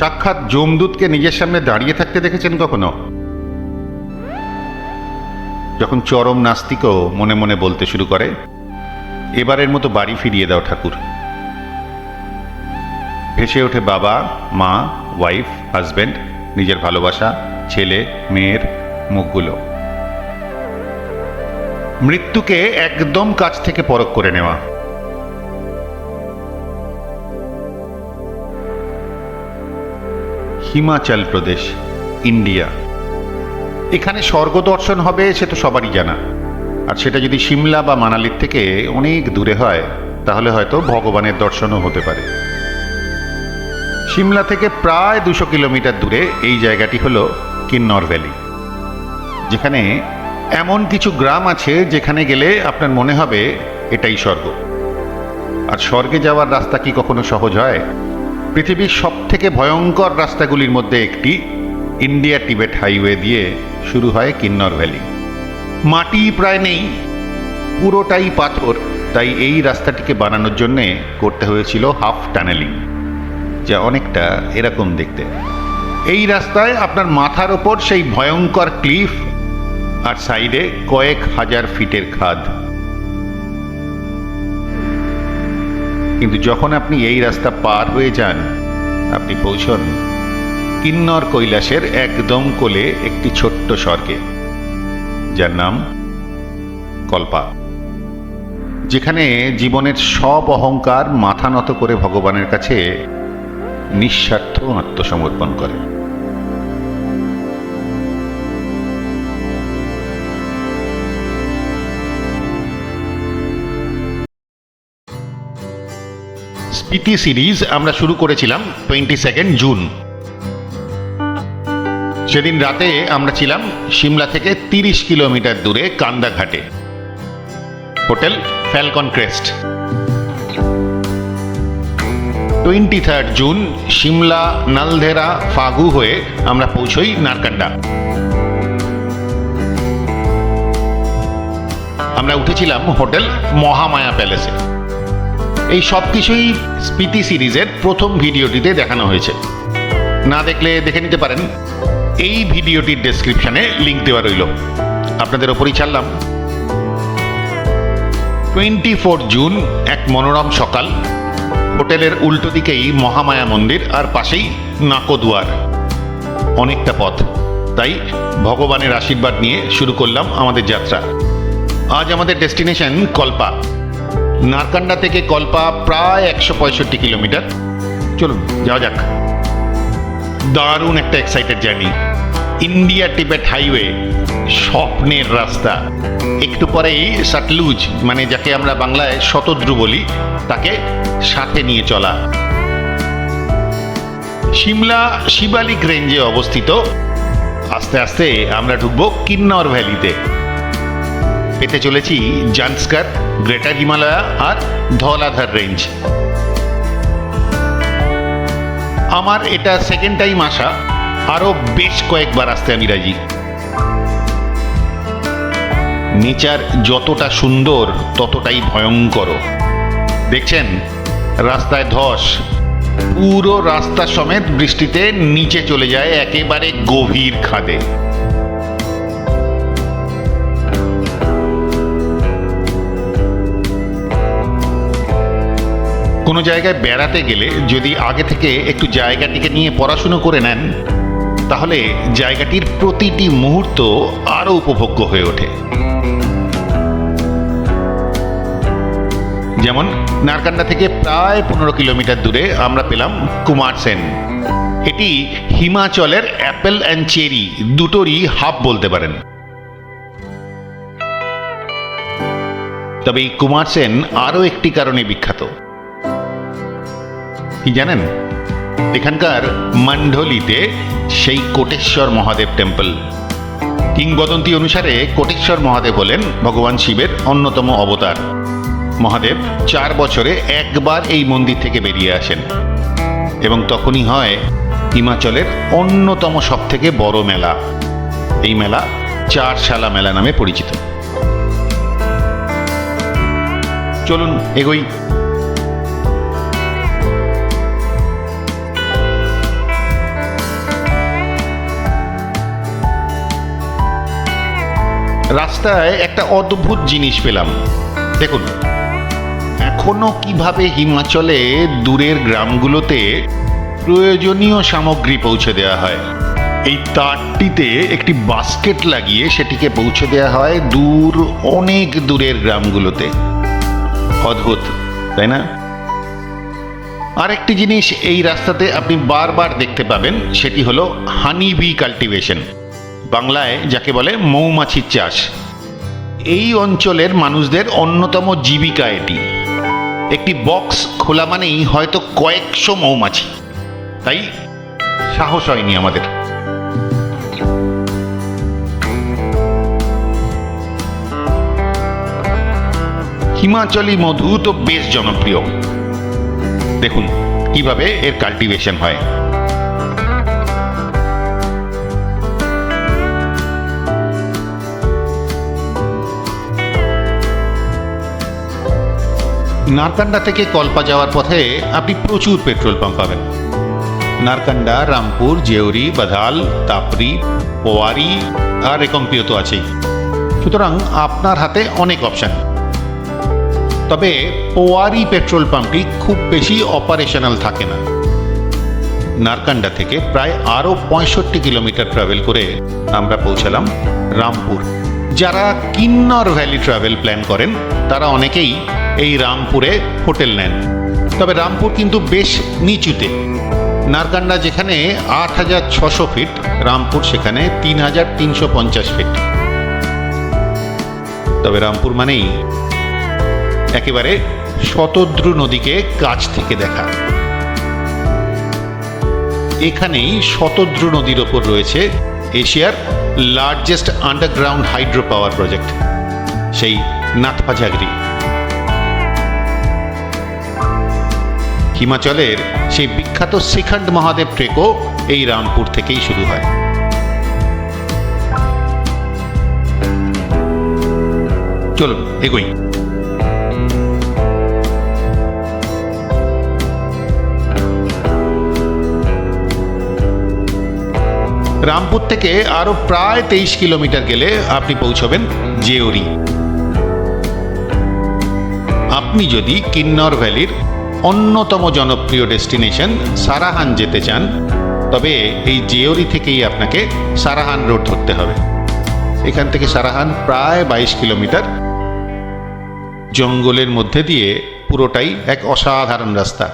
সাক্ষাৎ যমদূতকে নিজের সামনে দাঁড়িয়ে থাকতে দেখেছেন কখনো? যখন চরম নাস্তিকও মনে মনে বলতে শুরু করে, এবারের মতো বাড়ি ফিরিয়ে দাও ঠাকুর। ভেসে ওঠে বাবা, মা ওয়াইফ হাজব্যান্ড নিজের ভালোবাসা, ছেলে, মেয়ের মুখগুলো। মৃত্যুকে একদম কাছ থেকে পরখ করে নেওয়া। হিমাচল প্রদেশ, ইন্ডিয়া। এখানে স্বর্গ দর্শন হবে, সে তো সবারই জানা। আর সেটা যদি সিমলা বা মানালির থেকে অনেক দূরে হয়, তাহলে হয়তো ভগবানের দর্শনও হতে পারে। সিমলা থেকে প্রায় দুশো কিলোমিটার দূরে এই জায়গাটি হলো কিন্নর ভ্যালি, যেখানে এমন কিছু গ্রাম আছে যেখানে গেলে আপনার মনে হবে এটাই স্বর্গ। আর স্বর্গে যাওয়ার রাস্তা কি কখনো সহজ হয়? পৃথিবীর সব থেকে ভয়ঙ্কর রাস্তাগুলির মধ্যে একটি ইন্ডিয়া টিবেট হাইওয়ে দিয়ে শুরু হয় কিন্নর ভ্যালি। মাটি প্রায় নেই, পুরোটাই পাথর, তাই এই রাস্তাটিকে বানানোর জন্যে করতে হয়েছিল হাফ টানেলিং, যা অনেকটা এরকম দেখতে। এই রাস্তায় আপনার মাথার ওপর সেই ভয়ঙ্কর ক্লিফ আর সাইডে কয়েক হাজার ফিটের খাদ। কিন্তু যখন আপনি এই রাস্তা পার হয়ে যান, আপনি পৌঁছন কিন্নর কৈলাসের একদম কোলে একটি ছোট্ট স্বর্গে, যার নাম কল্পা, যেখানে জীবনের সব অহংকার মাথা নত করে ভগবানের কাছে নিঃস্বার্থ আত্মসমর্পণ করে। স্পিতি সিরিজ আমরা শুরু করেছিলাম টোয়েন্টি সেকেন্ড জুন সেদিন রাতে আমরা ছিলাম সিমলা থেকে তিরিশ কিলোমিটার দূরে কান্দাঘাটে। Hotel falcon crest twenty third June Shimla, Naldehra, Fagu হয়ে আমরা পৌঁছই নারকান্ডা। আমরা উঠেছিলাম হোটেল মহামায়া প্যালেসে। এই সব কিছুই স্পিতি সিরিজের প্রথম ভিডিওটিতে দেখানো হয়েছে। না দেখলে দেখে নিতে পারেন। এই ভিডিওটির ডেসক্রিপশনে লিংক দেওয়া রইল। আপনাদের ওপরই ছাড়লাম। টোয়েন্টি ফোর জুন এক মনোরম সকাল। হোটেলের উল্টো দিকেই মহামায়া মন্দির, আর পাশেই নাকোদুয়ার। অনেকটা পথ। তাই ভগবানের আশীর্বাদ নিয়ে শুরু করলাম আমাদের যাত্রা। আজ আমাদের ডেস্টিনেশন কল্পা। নারকান্ডা থেকে কল্পা প্রায় একশো পঁয়ষট্টি কিলোমিটার। চলুন, যাওয়া যাক। দারুণ একটা excited journey India Tibet highway, স্বপ্নের রাস্তা। একটু পরেই সাটলুজ মানে যাকে আমরা বাংলায় শতদ্রু বলি, তাকে সাথে নিয়ে চলা। সিমলা শিবালিক রেঞ্জে অবস্থিত। আস্তে আস্তে আমরা ঢুকবো কিন্নর ভ্যালিতে। পেতে চলেছি জান্সকার, গ্রেটার হিমালয়া আর ধলাধার রেঞ্জ। আমার এটা সেকেন্ড টাইম আসা আরও বেশ কয়েকবার আসতে আমি রাজি। নেচার যতটা সুন্দর, ততটাই ভয়ঙ্কর। দেখছেন? রাস্তায় ধস, পুরো রাস্তা সমেত বৃষ্টিতে নিচে চলে যায় একেবারে গভীর খাদে। কোনো জায়গায় বেড়াতে গেলে যদি আগে থেকে একটু জায়গাটিকে নিয়ে পড়াশুনো করে নেন, তাহলে জায়গাটির প্রতিটি মুহূর্ত আরও উপভোগ্য হয়ে ওঠে। যেমন নারকান্ডা থেকে প্রায় পনেরো কিলোমিটার দূরে আমরা পেলাম কুমার সেন। এটি হিমাচলের অ্যাপেল অ্যান্ড চেরি দুটোরই হাব বলতে পারেন। তবে এই কুমার সেন আরও একটি কারণে বিখ্যাত। কি জানেন? এখানকার মণ্ডলিতে সেই কোটেশ্বর মহাদেব টেম্পল। কিংবদন্তি অনুসারে কোটেশ্বর মহাদেব হলেন ভগবান শিবের অন্যতম অবতার। মহাদেব চার বছরে একবার এই মন্দির থেকে বেরিয়ে আসেন এবং তখনই হয় হিমাচলের অন্যতম সব থেকে বড় মেলা। এই মেলা চারশালা মেলা নামে পরিচিত। চলুন এগোই। রাস্তায় একটা অদ্ভুত জিনিস পেলাম। দেখুন, এখনও কীভাবে হিমাচলে দূরের গ্রামগুলোতে প্রয়োজনীয় সামগ্রী পৌঁছে দেওয়া হয়। এই তারটিতে একটি বাস্কেট লাগিয়ে সেটিকে পৌঁছে দেওয়া হয় দূর, অনেক দূরের গ্রামগুলোতে। অদ্ভুত, তাই না? আরেকটি জিনিস এই রাস্তাতে আপনি বারবার দেখতে পাবেন, সেটি হলো হানি বি কাল্টিভেশন। বাংলায় যাকে বলে মৌমাছির চাষ। এই অঞ্চলের মানুষদের অন্যতম জীবিকা এটি। একটি বক্স খোলা মানেই হয়তো কয়েকশো মৌমাছি। তাই সাহস হয়নি আমাদের। হিমাচলি মধু তো বেশ জনপ্রিয়। দেখুন কীভাবে এর কাল্টিভেশন হয়। নারকান্ডা থেকে কল্পা যাওয়ার পথে আপনি প্রচুর পেট্রোল পাম্প পাবেন। নারকান্ডা, রামপুর, জেউরি, বাধাল, তাপরি, পোয়ারি আর রেকম্পিও তো আছেই। সুতরাং আপনার হাতে অনেক অপশান। তবে পোয়ারি পেট্রোল পাম্পটি খুব বেশি অপারেশনাল থাকে না। নারকান্ডা থেকে প্রায় আরও পঁয়ষট্টি কিলোমিটার ট্রাভেল করে আমরা পৌঁছালাম রামপুর। যারা কিন্নর ভ্যালি ট্রাভেল প্ল্যান করেন, তারা অনেকেই এই রামপুরে হোটেল নেন। তবে রামপুর কিন্তু বেশ নিচুতে। নারকান্ডা যেখানে আট হাজার ছশো ফিট, রামপুর সেখানে তিন হাজার তিনশো পঞ্চাশ ফিট। তবে রামপুর মানেই একেবারে শতদ্রু নদীকে কাছ থেকে দেখা। এখানেই শতদ্রু নদীর ওপর রয়েছে এশিয়ার largest underground hydro power project সেই নাথপাঝাগরি হিমাচলের সেই বিখ্যাত শ্রীখণ্ড মহাদেব ট্রেকও এই রামপুর থেকেই শুরু হয়। চলুন, এগোই। রামপুর থেকে আরও প্রায় তেইশ কিলোমিটার গেলে আপনি পৌঁছবেন জেওরি। আপনি যদি কিন্নর ভ্যালির অন্যতম জনপ্রিয় ডেস্টিনেশন সারাহান যেতে চান, তবে এই জেওরি থেকেই আপনাকে সারাহান রোড ধরতে হবে। এখান থেকে সারাহান প্রায় বাইশ কিলোমিটার। জঙ্গলের মধ্যে দিয়ে পুরোটাই এক অসাধারণ রাস্তা।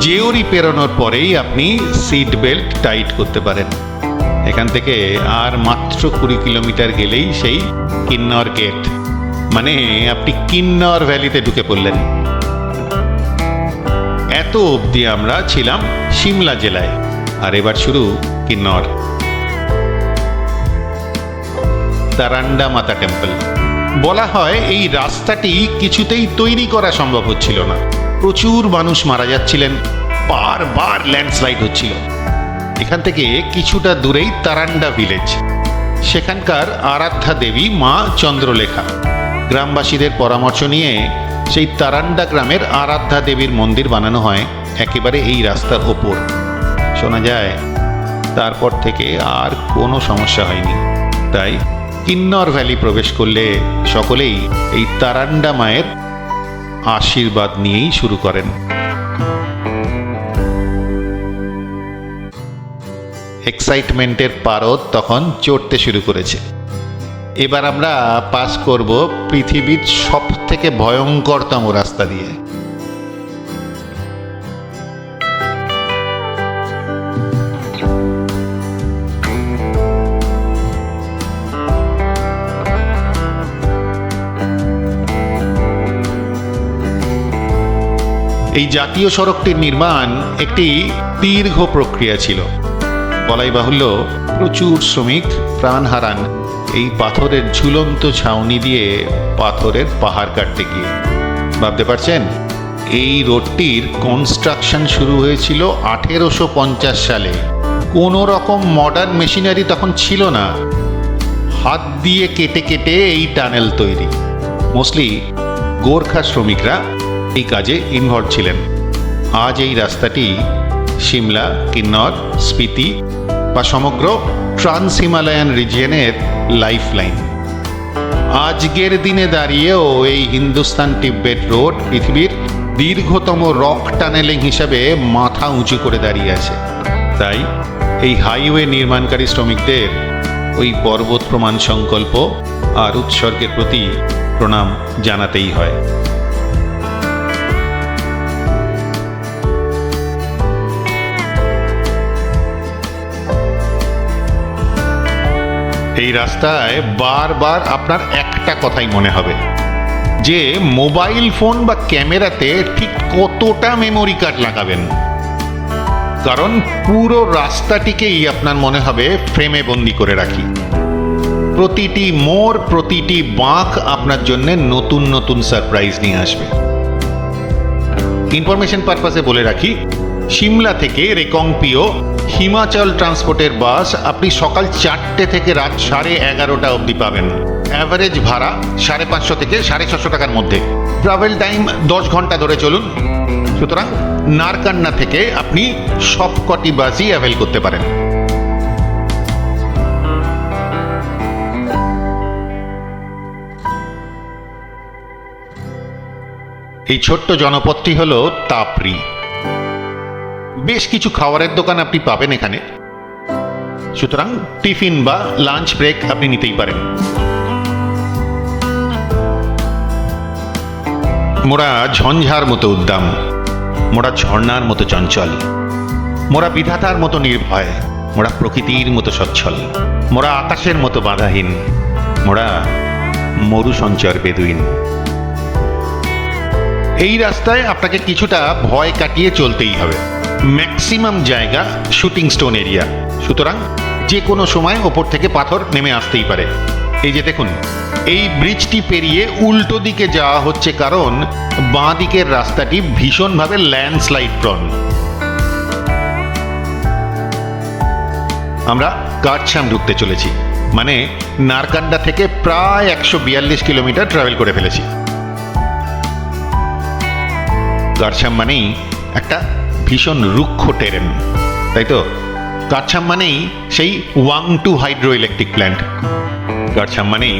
জেওরি পেরোনোর পরেই আপনি সিট বেল্ট টাইট করতে পারেন। এখান থেকে আর মাত্র কুড়ি কিলোমিটার গেলেই সেই কিন্নর গেট। মানে আপনি কিন্নর ভ্যালিতে ঢুকে পড়লেন। এত অবধি আমরা ছিলাম সিমলা জেলায়। আর এবার শুরু কিন্নর। তারান্ডা মাতা টেম্পল। বলা হয় এই রাস্তাটি কিছুতেই তৈরি করা সম্ভব হচ্ছিল না। প্রচুর মানুষ মারা যাচ্ছিলেন। বারবার ল্যান্ডস্লাইড হচ্ছিল। এখান থেকে কিছুটা দূরেই তারান্ডা ভিলেজ। সেখানকার আরাধ্যা দেবী মা চন্দ্রলেখা। গ্রামবাসীদের পরামর্শ নিয়ে সেই তারান্ডা গ্রামের আরাধ্যা দেবীর মন্দির বানানো হয় একেবারে এই রাস্তার ওপর। শোনা যায়, তারপর থেকে আর কোনো সমস্যা হয়নি। তাই কিন্নর ভ্যালি প্রবেশ করলে সকলেই এই তারান্ডা মায়ের আশীর্বাদ নিয়েই শুরু করেন। এক্সাইটমেন্টের পারদ তখন চড়তে শুরু করেছে। এবার আমরা পাস করব পৃথিবীর সব থেকে ভয়ঙ্করতম রাস্তা দিয়ে। এই জাতীয় সড়কটির নির্মাণ একটি দীর্ঘ প্রক্রিয়া ছিল। বলাই বাহুল্য, প্রচুর শ্রমিক প্রাণ হারান এই পাথরের ঝুলন্ত ছাউনি দিয়ে পাথরের পাহাড় কাটতে গিয়ে। ভাবতে পারছেন? এই রোডটির কনস্ট্রাকশন শুরু হয়েছিল আঠেরোশো পঞ্চাশ সালে। কোনো রকম মডার্ন মেশিনারি তখন ছিল না। হাত দিয়ে কেটে কেটে এই টানেল তৈরি। মোস্টলি গোর্খা শ্রমিকরা এই কাজে ইনভলভ ছিলেন। আজ এই রাস্তাটি সিমলা কিন্নর, স্পিতি বা সমগ্র ট্রান্স হিমালয়ান রিজিয়নের লাইফ লাইন আজকের দিনে দাঁড়িয়েও এই হিন্দুস্তান টিব্বেট রোড পৃথিবীর দীর্ঘতম রক টানেলিং হিসাবে মাথা উঁচু করে দাঁড়িয়ে আছে। তাই এই হাইওয়ে নির্মাণকারী শ্রমিকদের ওই পর্বত প্রমাণ সংকল্প আর উৎসর্গের প্রতি প্রণাম জানাতেই হয়। এই রাস্তায় বারবার আপনার একটা কথাই মনে হবে, যে মোবাইল ফোন বা ক্যামেরাতে ঠিক কতটা মেমোরি কার্ড লাগাবেন। কারণ পুরো রাস্তাটিকেই আপনার মনে হবে ফ্রেমে বন্দি করে রাখি। প্রতিটি মোর প্রতিটি বাঁক আপনার জন্য নতুন নতুন সারপ্রাইজ নিয়ে আসবে। ইনফরমেশন পারপাসে বলে রাখি, সিমলা থেকে রেকংপিও হিমাচল ট্রান্সপোর্টের বাস আপনি সকাল চারটে থেকে রাত সাড়ে এগারোটা অবধি পাবেন। অ্যাভারেজ ভাড়া সাড়ে পাঁচশো থেকে সাড়ে ছশো টাকার মধ্যে। ট্রাভেল টাইম দশ ঘণ্টা ধরে চলুন। সুতরাং নারকান্না থেকে আপনি সবকটি বাসই অ্যাভেল করতে পারেন। এই ছোট্ট জনপদটি হল তাপরি। বেশ কিছু খাবারের দোকান আপনি পাবেন এখানে। সুতরাং টিফিন বা লাঞ্চ ব্রেক আপনি নিতেই পারেন। মোরা ঝঞ্ঝার মতো উদ্দাম, মোরা ঝর্ণার মতো চঞ্চল, মোরা বিধাতার মতো নির্ভয়, মোরা প্রকৃতির মতো সচ্ছল, মোরা আকাশের মতো বাধাহীন, মোরা মরু সঞ্চর বেদুইন। এই রাস্তায় আপনাকে কিছুটা ভয় কাটিয়ে চলতেই হবে। ম্যাক্সিমাম জায়গা শুটিং স্টোন এরিয়া। সুতরাং যে কোনো সময় ওপর থেকে পাথর নেমে আসতেই পারে। এই যে দেখুন, এই ব্রিজটি পেরিয়ে উল্টো দিকে যাওয়া হচ্ছে কারণ বাঁ দিকের রাস্তাটি ভীষণভাবে ল্যান্ডস্লাইড প্রন। আমরা কাঠছাম ঢুকতে চলেছি। মানে নারকান্ডা থেকে প্রায় একশো বিয়াল্লিশ কিলোমিটার ট্রাভেল করে ফেলেছি। গারছাম মানেই একটা ভীষণ রুক্ষ টেরেন, তাই তো? গারছাম মানেই সেই Wangtoo hydro electric plant. Karcham মানেই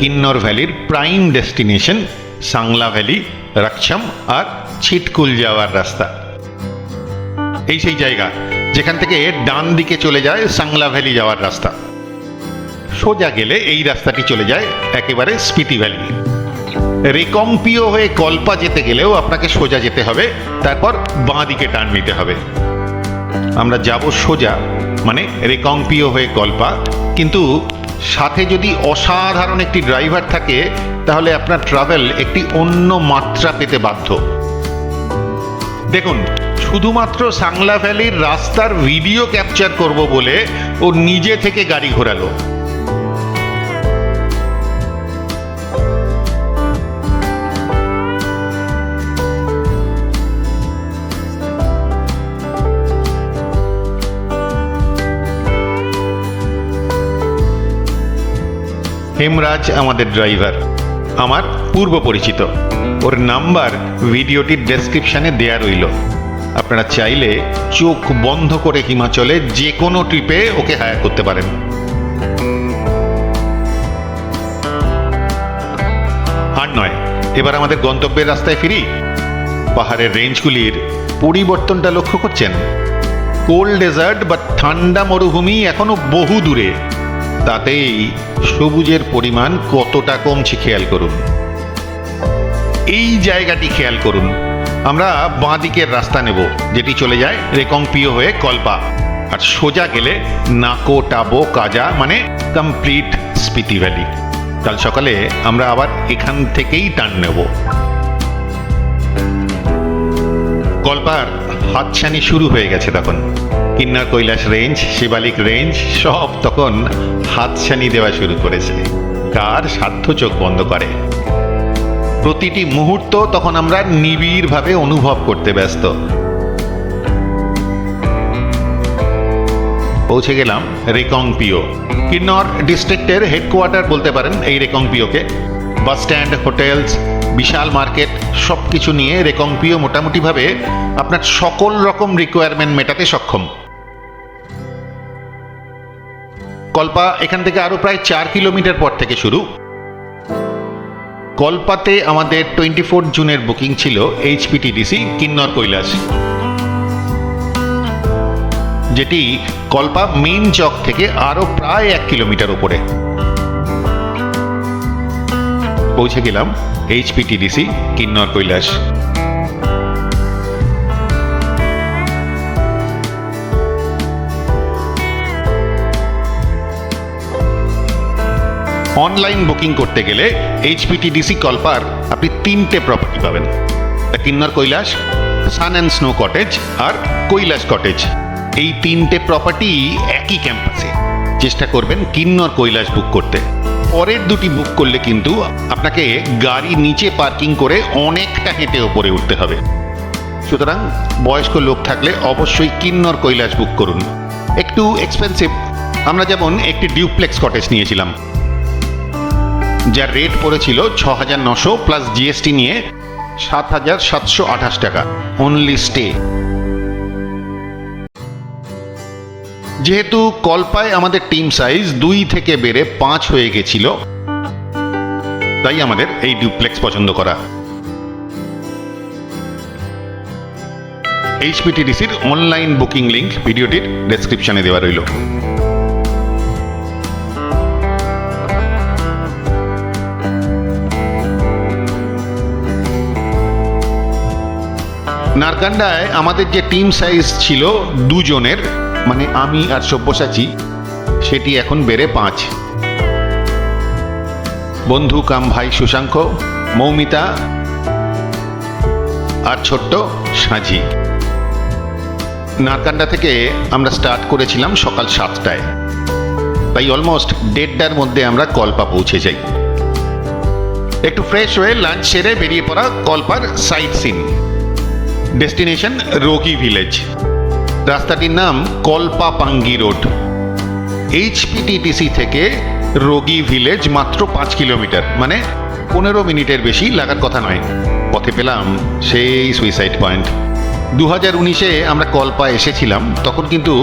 Kinnaur ভ্যালির prime destination, Sangla valley, Rakcham আর ছিটকুল যাওয়ার রাস্তা। এই সেই জায়গা, যেখান থেকে ডান দিকে চলে যায় সাংলা ভ্যালি যাওয়ার রাস্তা। সোজা গেলে এই রাস্তাটি চলে যায় একেবারে স্পিতি ভ্যালি। রেকম্পিও হয়ে কল্পা যেতে গেলেও আপনাকে সোজা যেতে হবে, তারপর বাঁ দিকে টান নিতে হবে। আমরা যাব সোজা মানে রেকম্পিও হয়ে কল্পা, কিন্তু সাথে যদি অসাধারণ একটি ড্রাইভার থাকে, তাহলে আপনার ট্রাভেল একটি অন্য মাত্রা পেতে বাধ্য। দেখুন, শুধুমাত্র সাংলা ভ্যালির রাস্তার ভিডিও ক্যাপচার করব বলে ও নিজে থেকে গাড়ি ঘোরালো। হেমরাজ আমাদের ড্রাইভার। আমার পূর্ব পরিচিত। ওর নাম্বার ভিডিওটির ডেসক্রিপশনে দেয়া রইল। আপনারা চাইলে চোখ বন্ধ করে হিমাচলে যে কোনো ট্রিপে ওকে হায়ার করতে পারেন। আর নয়, এবার আমাদের গন্তব্যের রাস্তায় ফিরি। পাহাড়ের রেঞ্জগুলির পরিবর্তনটা লক্ষ্য করছেন? কোল্ড ডেজার্ট বা ঠান্ডা মরুভূমি এখনও বহু দূরে। তাতেই সবুজের পরিমাণ কতটা কমছে খেয়াল করুন। এই জায়গাটি খেয়াল করুন। আমরা বাঁ দিকের রাস্তা নেব, যেটি চলে যায় রেকংপিও হয়ে কল্পা। আর সোজা গেলে নাকো, টাবো, কাজা মানে কমপ্লিট স্পিতি ভ্যালি কাল সকালে আমরা আবার এখান থেকেই টান নেব। কল্পার হাতছানি শুরু হয়ে গেছে তখন। কিন্নর কৈলাস রেঞ্জ, শিবালিক রেঞ্জ, সব তখন হাতছানি দেওয়া শুরু করেছে। কার সাধ্য চোখ বন্ধ করে। প্রতিটি মুহূর্ত তখন আমরা নিবিড়ভাবে অনুভব করতে ব্যস্ত। পৌঁছে গেলাম রেকংপিও। কিন্নর ডিস্ট্রিক্টের হেডকোয়ার্টার বলতে পারেন এই রেকংপিওকে। বাস স্ট্যান্ড হোটেলস, বিশাল মার্কেট সব কিছু নিয়ে রেকংপিও মোটামুটিভাবে আপনার সকল রকম রিকোয়ারমেন্ট মেটাতে সক্ষম। কল্পা, এখান থেকে আরও প্রায় চার কিলোমিটার পর থেকে শুরু। কল্পাতে আমাদের টোয়েন্টি ফোর জুনের বুকিং ছিল এইচপিটিডিসি কিন্নর কৈলাস। যেটি কল্পা মেইন চক থেকে আরও প্রায় এক কিলোমিটার উপরে। পৌঁছে গেলাম। HPTDC Kinnaur Kailash online booking করতে গেলে এইচপিটিডিসি কলপার আপনি তিনটে প্রপার্টি পাবেন। Kinnaur Kailash sun and snow cottage R Kailash cottage এই তিনটে প্রপার্টি একই ক্যাম্পাসে চেষ্টা করবেন কিন্নর কৈলাস বুক করতে। পরের দুটি বুক করলে কিন্তু আপনাকে গাড়ি নিচে পার্কিং করে অনেকটা হেঁটে ওপরে উঠতে হবে। সুতরাং বয়স্ক লোক থাকলে অবশ্যই কিন্নর কৈলাস বুক করুন। একটু এক্সপেন্সিভ আমরা যেমন একটি ডিউপ্লেক্স কটেজ নিয়েছিলাম। যার রেট পড়েছিল ছ হাজার নশো প্লাস জিএসটি নিয়ে সাত হাজার সাতশো আঠাশ টাকা। অনলি স্টে যেহেতু কল্পায় আমাদের টিম সাইজ দুই থেকে বেড়ে পাঁচ হয়ে গেছিল, তাই আমাদের এই ডিউপ্লেক্স পছন্দ করা। এইচপিটিডিসির অনলাইন বুকিং লিংক ভিডিওটির ডেসক্রিপশনে দেওয়া রইল। নারকান্ডায় আমাদের যে টিম সাইজ ছিল দুজনের মানে আমি আর সব্যসাচী, সেটি এখন বেড়ে পাঁচ। বন্ধু কাম ভাই সুশাঙ্ক, মৌমিতা আর ছোট্ট সাঁঝি। নারকান্ডা থেকে আমরা স্টার্ট করেছিলাম সকাল সাতটায়। তাই অলমোস্ট দেড়টার মধ্যে আমরা কল্পা পৌঁছে যাই। একটু ফ্রেশ হয়ে লাঞ্চ সেরে বেরিয়ে পড়া কল্পার site scene. Destination Roghi village. রাস্তাটির নাম কল্পা পাঙ্গি রোড এইচপিটিটিসি থেকে রোগী ভিলেজ মাত্র পাঁচ কিলোমিটার। মানে পনেরো মিনিটের বেশি লাগার কথা নয়। পথে পেলাম সেই সুইসাইড পয়েন্ট দু হাজার উনিশে আমরা কল্পা এসেছিলাম। তখন কিন্তু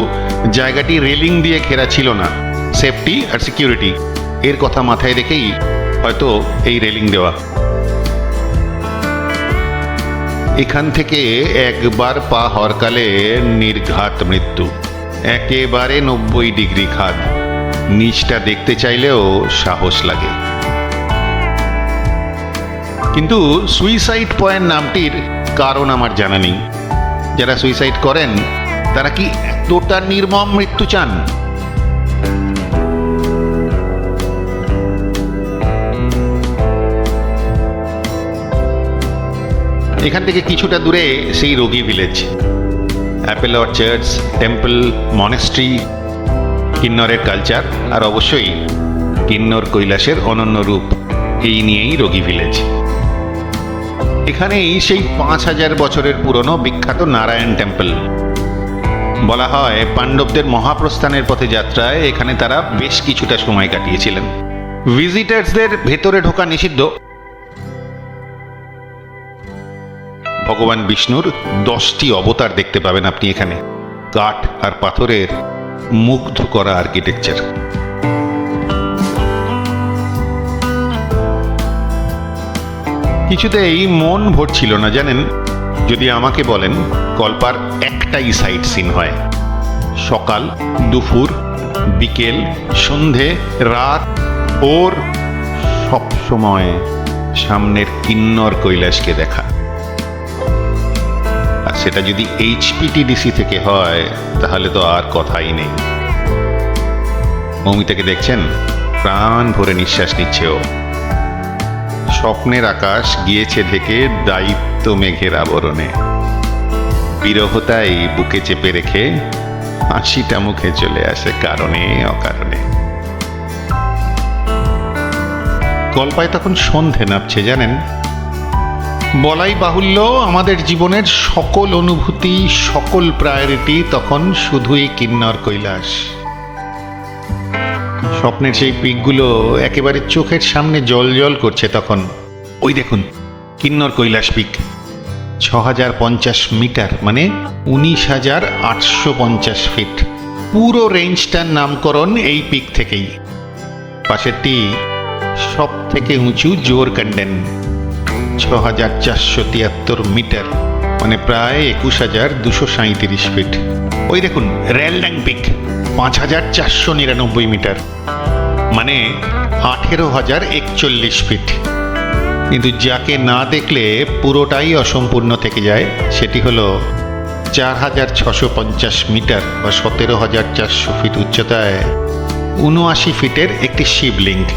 জায়গাটি রেলিং দিয়ে ঘেরা ছিল না। সেফটি আর সিকিউরিটি এর কথা মাথায় রেখেই হয়তো এই রেলিং দেওয়া। এখান থেকে একবার পা হরকালে নির্ঘাত মৃত্যু। একেবারে নব্বই ডিগ্রি খাদ। নিচটা দেখতে চাইলেও সাহস লাগে। কিন্তু সুইসাইড পয়েন্ট নামটির কারণ আমার জানা নেই। যারা সুইসাইড করেন, তারা কি এতটা নির্মম মৃত্যু চান? এখান থেকে কিছুটা দূরে সেই Roghi village apple orchards temple monastery কিন্নরের culture আর অবশ্যই কিন্নর কৈলাসের অনন্য রূপ। এই নিয়েই রোগী ভিলেজ এখানেই সেই পাঁচ হাজার বছরের পুরনো বিখ্যাত নারায়ণ টেম্পল বলা হয় পাণ্ডবদের মহাপ্রস্থানের পথে যাত্রায় এখানে তারা বেশ কিছুটা সময় কাটিয়েছিলেন। ভিজিটার্সদের ভেতরে ঢোকা নিষিদ্ধ। ভগবান বিষ্ণুর দশটি অবতার দেখতে পাবেন আপনি এখানে। কাঠ আর পাথরের মুগ্ধ করা আর্কিটেকচার কিছুতেই মন ভরছিল না, জানেন? যদি আমাকে বলেন, কল্পার একটাই সাইট সিন হয়। সকাল, দুপুর, বিকেল, সন্ধে, রাত ওর সব সময় সামনের কিন্নর কৈলাসকে দেখা। সেটা যদি এইচপিটিডিসি থেকে হয়, তাহলে তো আর কথাই নেই। মৌমিতাকে দেখছেন? প্রাণ ভরে নিঃশ্বাস নিচ্ছে ও। স্বপ্নের আকাশ গিয়েছে ঢেকে দায়িত্ব মেঘের আবরণে। বিরহতাই বুকে চেপে রেখে হাসিটা মুখে চলে আসে কারণে অকারণে। কল্পায় তখন সন্ধে নামছে জানেন? বলাই বাহুল্য, আমাদের জীবনের সকল অনুভূতি, সকল প্রায়োরিটি তখন শুধুই কিন্নর কৈলাস। স্বপ্নের সেই পিকগুলো একেবারে চোখের সামনে জল জল করছে তখন। ওই দেখুন, কিন্নর কৈলাস পিক। ছ হাজার পঞ্চাশ মিটার মানে উনিশ হাজার আটশো পঞ্চাশ ফিট। পুরো রেঞ্জটার নামকরণ এই পিক থেকেই। পাশেরটি সব থেকে উঁচু জোর কান্ডেন। ছ হাজার চারশো তিয়াত্তর মিটার মানে প্রায় একুশ হাজার দুশো সাঁইত্রিশ ফিট। ওই দেখুন রেলড্যাং পিক, পাঁচ হাজার চারশো নিরানব্বই মিটার মানে আঠেরো হাজার একচল্লিশ ফিট। কিন্তু যাকে না দেখলে পুরোটাই অসম্পূর্ণ থেকে যায়, সেটি হলো চার হাজার ছশো পঞ্চাশ মিটার বা সতেরো হাজার চারশো ফিট উচ্চতায় উনআশি ফিটের একটি শিবলিঙ্গ।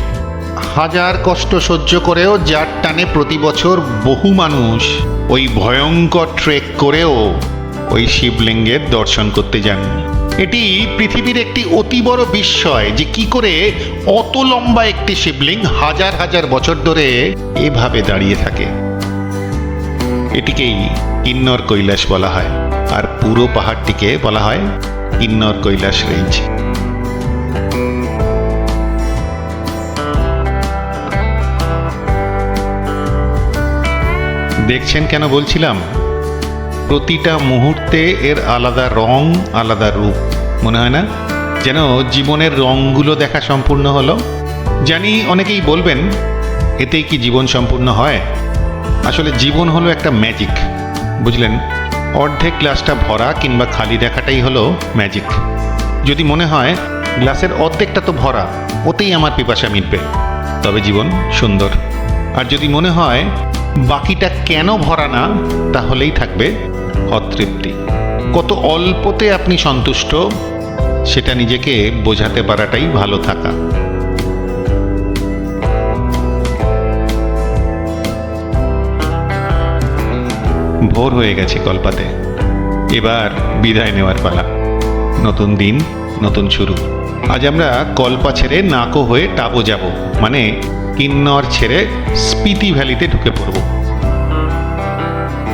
হাজার কষ্ট সহ্য করেও যার টানে প্রতি বছর বহু মানুষ ওই ভয়ঙ্কর ট্রেক করেও ওই শিবলিঙ্গের দর্শন করতে যান। এটি পৃথিবীর একটি অতি বড় বিস্ময় যে কি করে অত লম্বা একটি শিবলিঙ্গ হাজার হাজার বছর ধরে এভাবে দাঁড়িয়ে থাকে। এটিকেই কিন্নর কৈলাস বলা হয়। আর পুরো পাহাড়টিকে বলা হয় কিন্নর কৈলাস রেঞ্জ দেখছেন কেন বলছিলাম? প্রতিটা মুহূর্তে এর আলাদা রং, আলাদা রূপ, মনে হয় না? যেন জীবনের রঙগুলো দেখা সম্পূর্ণ হলো। জানি অনেকেই বলবেন, এতেই কি জীবন সম্পূর্ণ হয়? আসলে জীবন হলো একটা ম্যাজিক বুঝলেন? অর্ধেক গ্লাসটা ভরা কিংবা খালি দেখাটাই হলো ম্যাজিক যদি মনে হয়, গ্লাসের অর্ধেকটা তো ভরা, ওতেই আমার পিপাসা মিটবে। তবে জীবন সুন্দর। আর যদি মনে হয় বাকিটা কেন ভরা না, তাহলেই থাকবে অতৃপ্তি। কত অল্পতে আপনি সন্তুষ্ট, সেটা নিজেকে বোঝাতে পারাটাই ভালো থাকা। ভোর হয়ে গেছে কল্পাতে। এবার বিদায় নেওয়ার পালা। নতুন দিন, নতুন শুরু। আজ আমরা কল্পা ছেড়ে নাকো হয়ে টাবো যাব মানে কিন্নর ছেড়ে স্পিতি ভ্যালিতে ঢুকে পড়ব।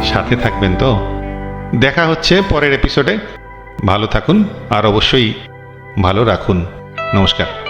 সাথে থাকবেন তো? দেখা হচ্ছে পরের এপিসোডে ভালো থাকুন আর অবশ্যই ভালো রাখুন। নমস্কার।